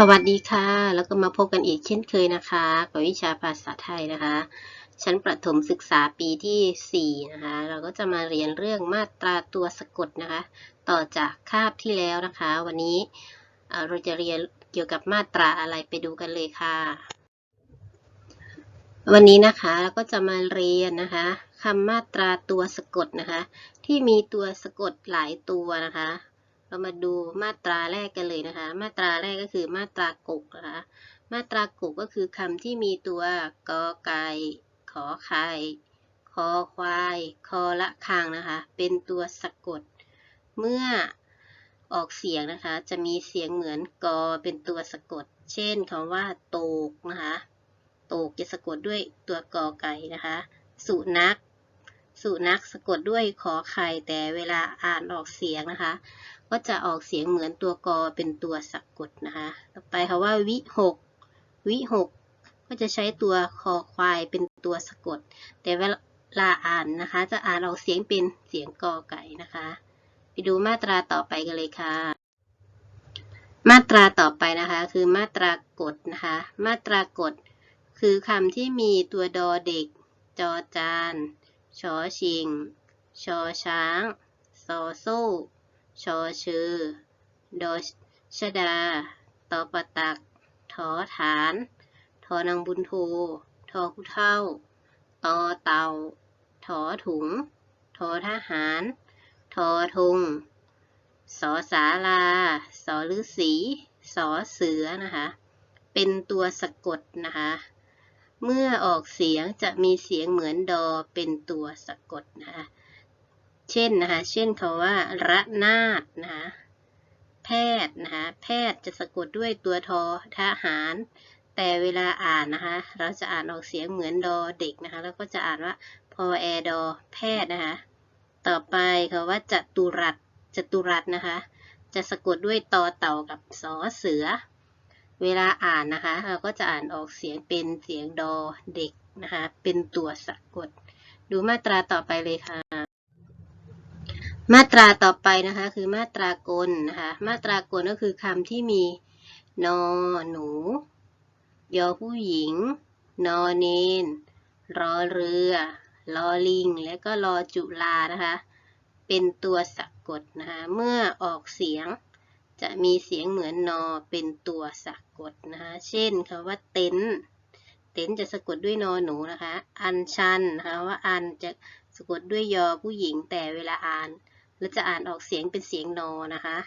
สวัสดีค่ะ แล้วก็มาพบกันอีกเช่นเคยนะคะกับวิชาภาษาไทยนะคะ ชั้นประถมศึกษาปีที่ 4 นะคะ เราก็จะมาเรียนเรื่องมาตราตัวสะกดนะคะ ต่อจากคาบที่แล้วนะคะ วันนี้เราจะเรียนเกี่ยวกับมาตราอะไรไปดูกันเลยค่ะ วันนี้นะคะเราก็จะมาเรียนนะคะคำมาตราตัวสะกดนะคะ ที่มีตัวสะกดหลายตัวนะคะ เรามาดูมาตราแรกกันเลยนะคะ มาตราแรกก็คือมาตรากกนะคะ มาตรากกก็คือคำที่มีตัวกอไก่ขอไข่คอควายคอละคางนะคะ เป็นตัวสะกด เมื่อออกเสียงนะคะ จะมีเสียงเหมือนกอเป็นตัวสะกด เช่นคำว่าโตกนะคะ โตกจะสะกดด้วยตัวกอไก่นะคะ สุนัข สุนัขสะกดด้วยขอไข่แต่เวลาอ่านออกเสียงนะคะ ก็จะออกเสียงเหมือนตัวกอเป็นตัวสะกดนะคะ ต่อไปคำว่าวิหกวิหกก็จะใช้ตัวคอควายเป็นตัวสะกด แต่เวลาอ่านนะคะ จะอ่านออกเสียงเป็นเสียงกอไก่นะคะ ไปดูมาตราต่อไปกันเลยค่ะ มาตราต่อไปนะคะคือมาตรากฎนะคะ มาตรากฎคือคำที่มีตัวดอเด็ก จอจาน ชอชิง ชอช้างซอโซ่ชอชือ โดชดา ตอปะตัก ทอฐาน ทอนางบุญโททอผู้เท่า ตอเต่าถอถุง ทอทหาร ทอทงสอสาลา สอฤาษี สอเสือนะคะ เป็นตัวสะกดนะคะ เมื่อออกเสียงจะมีเสียงเหมือนดอเป็นตัวสะกดนะคะเช่นนะคะเช่นคำว่า ระนาดนะคะแพทย์นะคะแพทย์จะสะกดด้วยตัวทอทหาร แต่เวลาอ่านนะคะเราจะอ่านออกเสียงเหมือนดอเด็กนะคะแล้วก็จะอ่านว่าพอแอดอแพทย์นะคะต่อไปคำว่าจตุรัสจตุรัสนะคะจะสะกดด้วยตอเต่ากับสอเสือ เวลาอ่านนะคะ เราก็จะอ่านออกเสียงเป็นเสียงดอเด็กนะคะ เป็นตัวสะกด ดูมาตราต่อไปเลยค่ะ มาตราต่อไปนะคะ คือมาตรากลนะคะ มาตรากลก็คือคำที่มีนอหนู ยอผู้หญิง นอเนนรอเรือลอลิง และก็รอจุลานะคะ เป็นตัวสะกดนะคะ เมื่อออกเสียง จะมีเสียงเหมือนนอเป็นตัวสะกดนะคะ เช่นคำว่าเต็นเต็นจะสะกดด้วยนอหนูนะคะ อันชันนะคะว่าอันจะสะกดด้วยยอผู้หญิงแต่เวลาอ่านเราจะอ่านออกเสียงเป็นเสียงนอนะคะ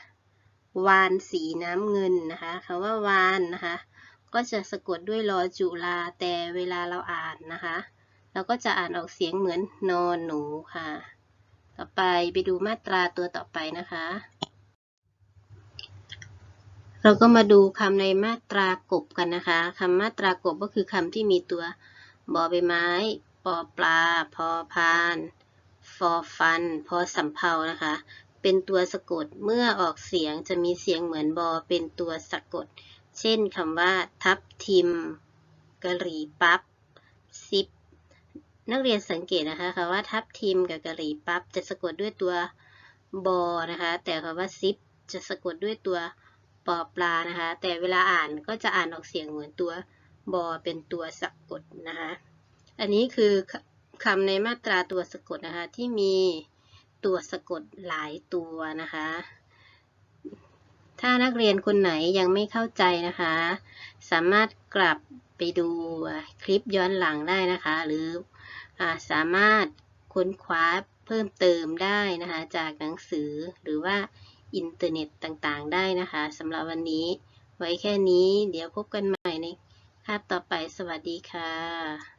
วานสีน้ำเงินนะคะคำว่าวานนะคะ ก็จะสะกดด้วยรอจุลาแต่เวลาเราอ่านนะคะ เราก็จะอ่านออกเสียงเหมือนนอนหนูค่ะ ต่อไปไปดูมาตราตัวต่อไปนะคะ เราก็มาดูคำในมาตรากบกันนะคะคำมาตรากบก็คือคำที่มีตัวบอใบไม้ ปอปลา พอพาน ฟอฟัน พอสำเพานะคะ เป็นตัวสะกด เมื่อออกเสียงจะมีเสียงเหมือนบอเป็นตัวสะกด เช่นคำว่า ทับทิมกะหรี่ปั๊บซิป นักเรียนสังเกตนะคะคำว่าทับทิมกับกะหรี่ปั๊บจะสะกดด้วยตัวบอนะคะ แต่คำว่าซิปจะสะกดด้วยตัว ปอปลานะคะ แต่เวลาอ่านก็จะอ่านออกเสียงเหมือนตัวบอเป็นตัวสะกดนะคะ อันนี้คือคำในมาตราตัวสะกดนะคะ ที่มีตัวสะกดหลายตัวนะคะ ถ้านักเรียนคนไหนยังไม่เข้าใจนะคะ สามารถกลับไปดูคลิปย้อนหลังได้นะคะ หรืออสามารถค้นคว้าเพิ่มเติมได้นะคะ จากหนังสือหรือว่า อินเทอร์เน็ตต่างๆ ได้นะคะสำหรับวันนี้ ไว้แค่นี้เดี๋ยวพบกันใหม่ในคาบต่อไปสวัสดีค่ะ